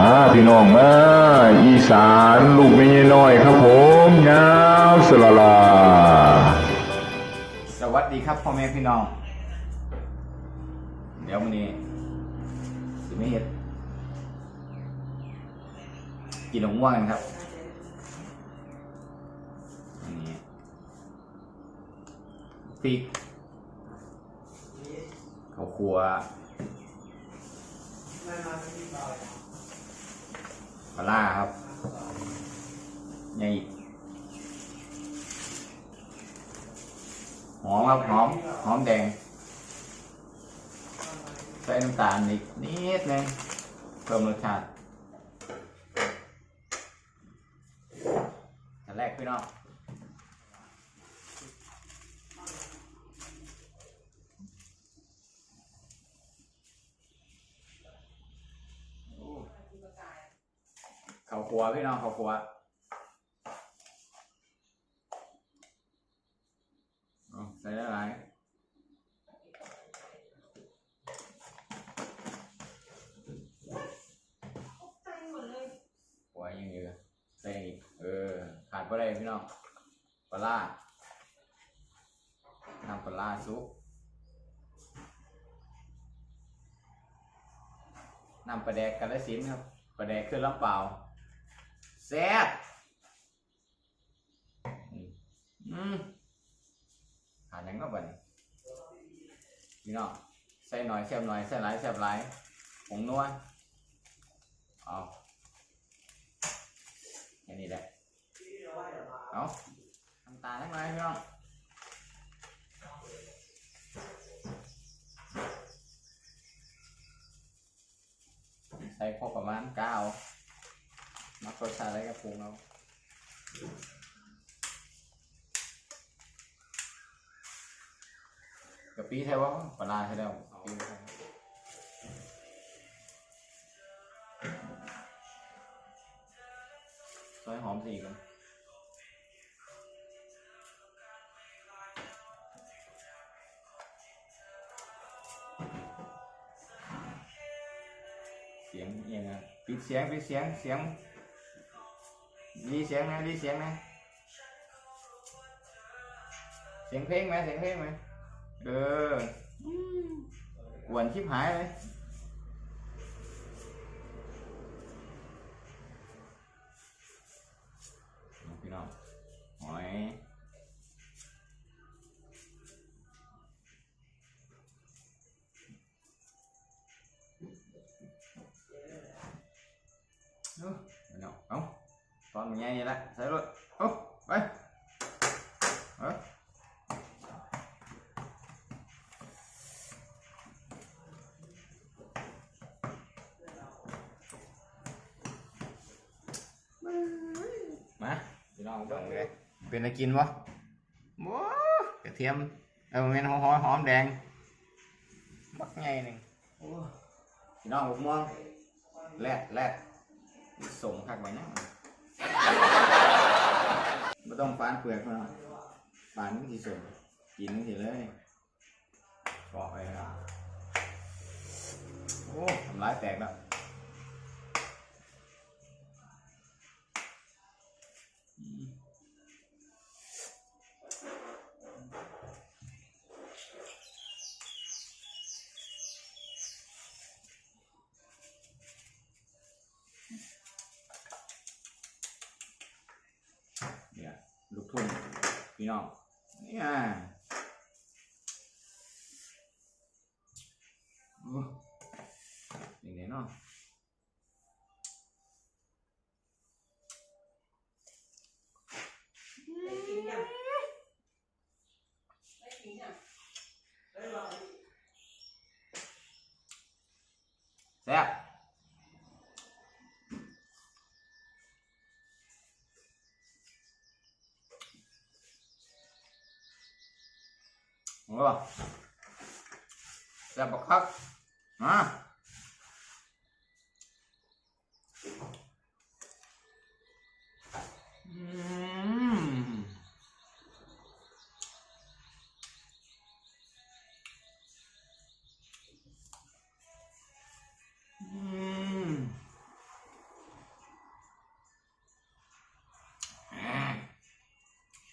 มาพี่น้องมาอีสานลูกไม่ใช่น้อยครับผมยาวสละลา สวัสดีครับพ่อแม่พี่น้อง เดี๋ยววันนี้สิไม่เห็ดกินหลงว่างกันครับอันนี้พริกข้าวคั่วปลาร่าครับใหญ่หอมครับหอมหอมแดง ใส่น้ำตาลนิดนิดนึงเพิ่มรสชาติอันแรกพี่น้อง ข้าวคั่วพี่น้องข้าวคั่วเอาใส่ได้หลายปล่อยยังอยู่ใส่อีกเออ ขาดไปเลยพี่น้องปลาร้าน้ำปลาร้าซุปน้ำปลาแดกกาลสินธุ์ครับปลาแดกขึ้นลำเปล่า แซ่บอืมหาหยังก็บัดนพี่น้องใส่หน่อยแซ่บหน่อยใส่หลายแซ่บหลายผงนัวเอาแค่นี้แหละเอาทำตาได้ไหมพี่น้องใส่พอประมาณเก้า มักรสชาติอะไรก็ปรุงเอากะปิใช่ปะปลาร้าใช่แล้วกะปิใช่ซอยหอมสีกันเสียงเอียงอะปิดเสียงปิดเสียงเสียง ดีเสียงนะดีเสียงนะ เสียงเพลงไหมเสียงเพลงไหมเออกวนชิบหายเลย ตอนมันใหญ่นี่แหละใส่รถเอาไปเอามาพี่น้องเบิ่งเลยเป็นอะไรกินวะบ้กระเทียมเออเป็นหอมหอมแดงบักไงหนึ่งโอ้พี่น้องบุกม่วงแรดแรดส่งคักไปนะ ไม่ต้องฟานเปลือกมันฟานมันทีสุดกินมันทีเลยกรอกไปครับโอ้ทำร้ายแตกแล้ว พี่น้อ เออแซ่บบักคักมา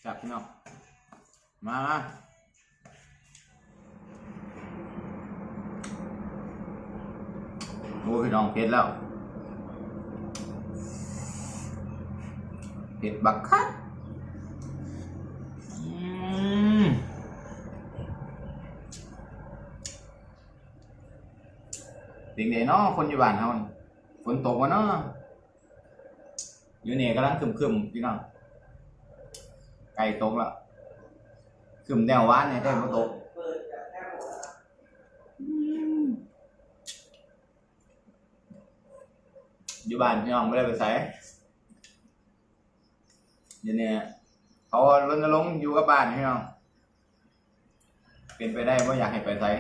จับพี่นาะมา อ้พี่น้องเผ็ดแล้วเผ็ดบักคักอืมเป็นไงเนาะคนอยู่บ้านเฮานี่ฝนตกวะเนาะอยู่นี่กำลังครึมๆพี่น้องไก่ตกแล้วคืมแนวหวานเนี่ยได้มาตก อยู่บ้านพี่น้องไม่ได้ไปใส่เดี๋ยวนี้เขารณรงค์อยู่กับบ้านพี่น้องเป็นไปได้ว่าอยากให้ไปใส่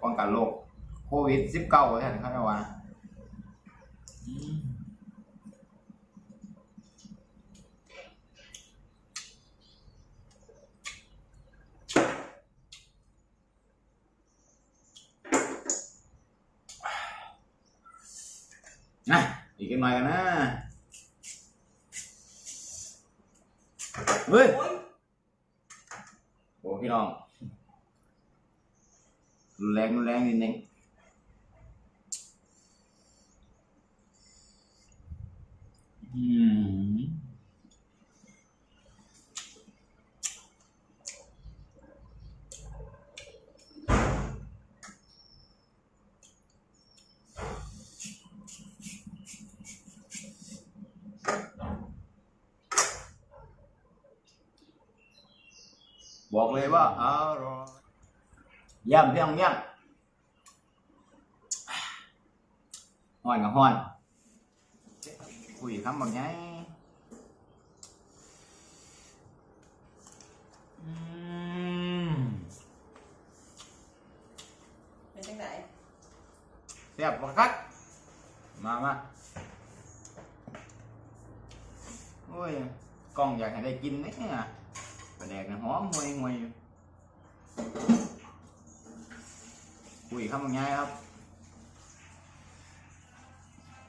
ป้องกันโรคโควิดสิบเก้าท่านเขาจะว่า นะอีกหน่อยกันนะเฮ้ยโอ้พี่น้องรุนแรงรุนแรงนิดนึงอืม บอกเลยว่าอร่อยเย่ำพี่น้องเย่ำห้อนกับห้อนคุยคำบางไงอืมเป็นจังไหนเสียบประคัดมามาโอ้ยกล้องอยากให้ได้กินนะเนี่ยปลา แดกเนี่ยหอมห่วยห่วยอยู่คุยคำบางไงครับ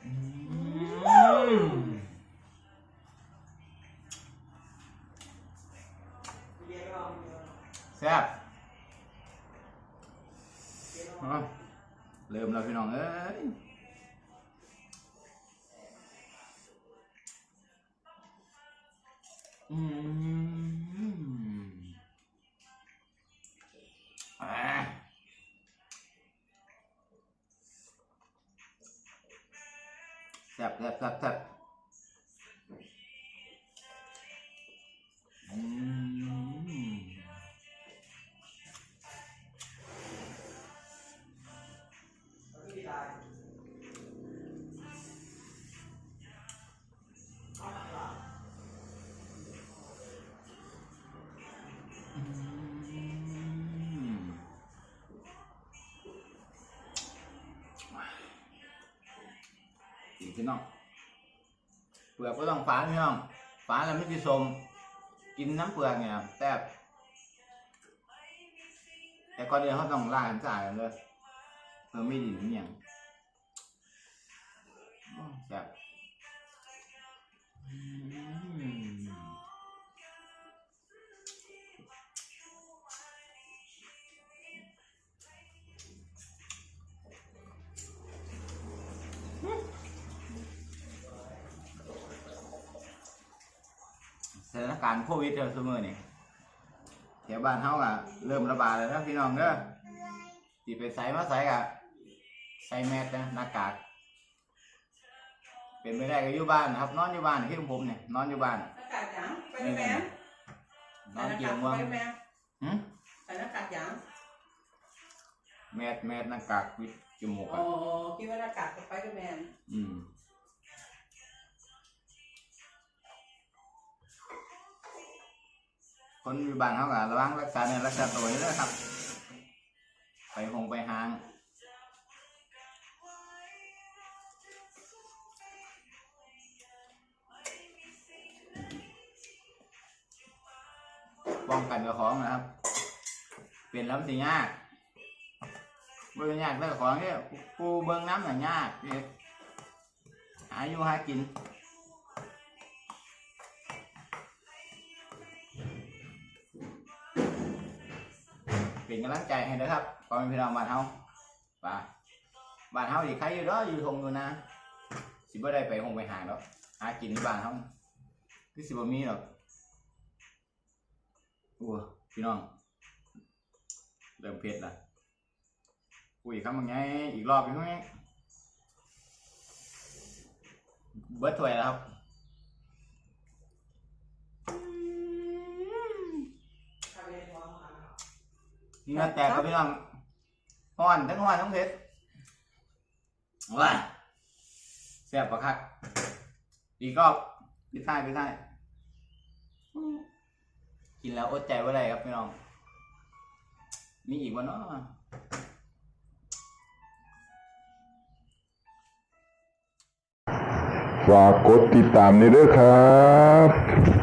อืมเรียนรองแซ่บเอาเริ่มแล้วพี่น้องเอ้ยอืม แซ่บแซ่บแซ่บแซ่บ พี่น้องเปลือกก็ต้องฝานพี่น้องฝานแล้วไม่กินสมกินน้ำเปลือกเนี่ยแต่แต่ก่อนเดียวเขาต้องล้างสะอาดกันเลยเพื่อไม่ดินอหย่าง ถานการณ์โควิดเท่าเสมอนี่แถวบ้านเฮาอะเริ่มระบาดแล้วนะพี่น้องเด้อที่ไปใส่มาใส่กะใส่แมสนะหน้ากาก เป็นไปได้ก็อยู่บ้านนะครับ นอนอยู่บ้านที่ของผมเนี่ยนอนอยู่บ้านหน้ากากหยังไปได้แม่นอนใส่หเกี่ยน้าวกากม่วงไปได้แม่หึใส่หน้ากากหยังแมสแมสหน้ากากปิดจมูกโอ้อะคิดว่าหน้ากากไปได้แม่อืม คนอยู่บ้านเขาก็ระวังรักษาเนี่ยรักษาตัวนี่นะครับ ไปหงไปหางป้องกันกับของนะครับ เป็นแล้วสิยากบ่เป็นยากแต่ของเนี่ยกูเบิ่งน้ำหน่ะยากเนี่ยหาอยู่หากิน เป็นกำลังใจให้นะครับก่อนพี่น้องบ้านเฮาป่าบ้านเฮาดิใครอยู่เด้ออยู่ทงอยู่นะ สิบ่ได้ไปคงไปหาดอกหากินที่บ้านเฮาคือสิบ่มีหรอกโอ้พี่น้อง เริ่มเผ็ดละอุ้ยคำว่าไงอีกรอบอีกไหมเบิร์ดถ้วยแล้วครับ ทำเองพร้อมกัน เนื้อแตกครับพี่น้องห้อนทั้งห้อนทั้งเผ็ดว้าแซ่บปะคักอีกรอบพี่ท้ายพี่ท้ายกินแล้วอดใจว่าไรครับพี่น้อง มีอีกวันเนาะฝากกดติดตามในเด้อครับ